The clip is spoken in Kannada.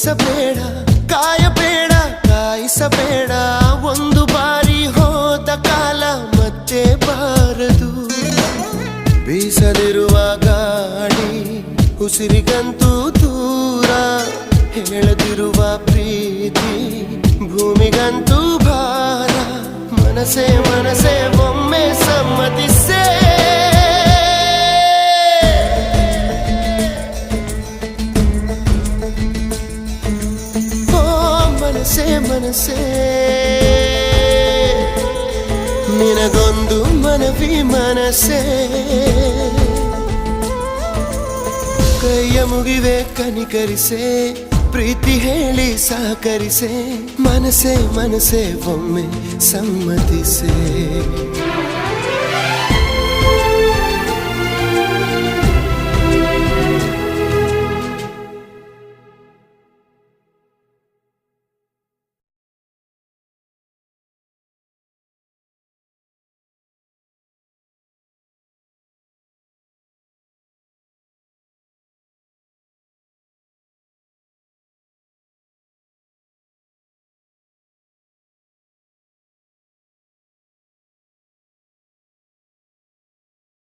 ಬಯಸಬೇಡ ಕಾಯಬೇಡ, ಕಾಯಿಸಬೇಡ. ಒಂದು ಬಾರಿ ಹೋದ ಕಾಲ ಮತ್ತೆ ಬಾರದು. ಬೀಸದಿರುವ ಗಾಳಿ ಉಸಿರಿಗಂತೂ ದೂರ. ಹೇಳದಿರುವ ಪ್ರೀತಿ ಭೂಮಿಗಂತೂ ಭಾರ. ಮನಸೇ ಮನಸೇ ಮನಸೇ ನಿನಗೊಂದು ಮನವಿ ಮನಸೇ ಕೈಯ ಮುಗಿವೆ ಕನಿಕರಿಸೆ, ಪ್ರೀತಿ ಹೇಳಿ ಸಹಕರಿಸೆ. ಮನಸೇ ಮನಸೇ ಒಮ್ಮೆ ಸಮ್ಮತಿಸೆ.